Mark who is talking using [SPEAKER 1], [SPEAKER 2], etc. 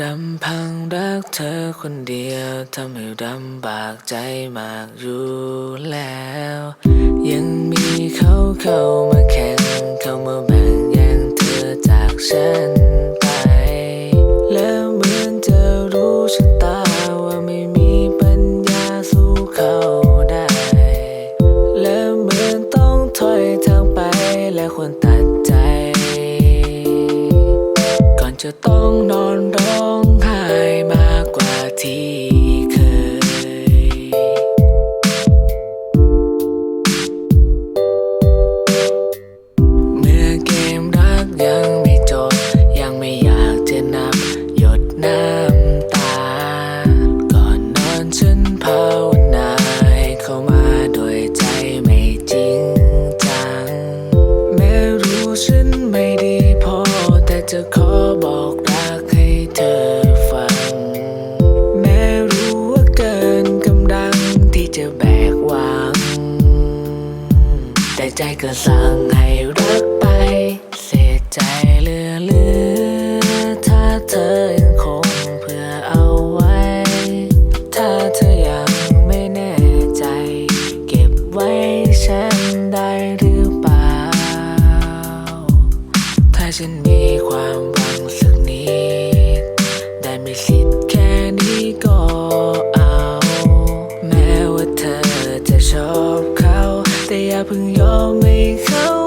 [SPEAKER 1] ดำพังรักเธอคนเดียวทำให้ลำบากใจมากอยู่แล้ว ยังมีเขาเข้ามาแข่งเข้ามาแบ่งแย่งเธอจากฉันไป แล้วเหมือนจะรู้ชะตาว่าไม่มีปัญญาสู้เขาได้ แล้วเหมือนต้องถอยทางไปและควรตัดใจ ก่อนจะต้อง อฟัง แม้รู้ว่าเกินกำลังที่จะแบกวาง แต่ใจก็สั่งให้รักไป เสียใจเหลือเหลือ ถ้าเธอยังคงเพื่อเอาไว้ ถ้าเธอยังไม่แน่ใจ เก็บไว้ฉันได้หรือเปล่า ถ้าฉันมีความหวังสักนิด คิดแค่นี้ก็เอา แม้ว่าเธอจะชอบเขา แต่อย่าเพิ่งยอมให้เขา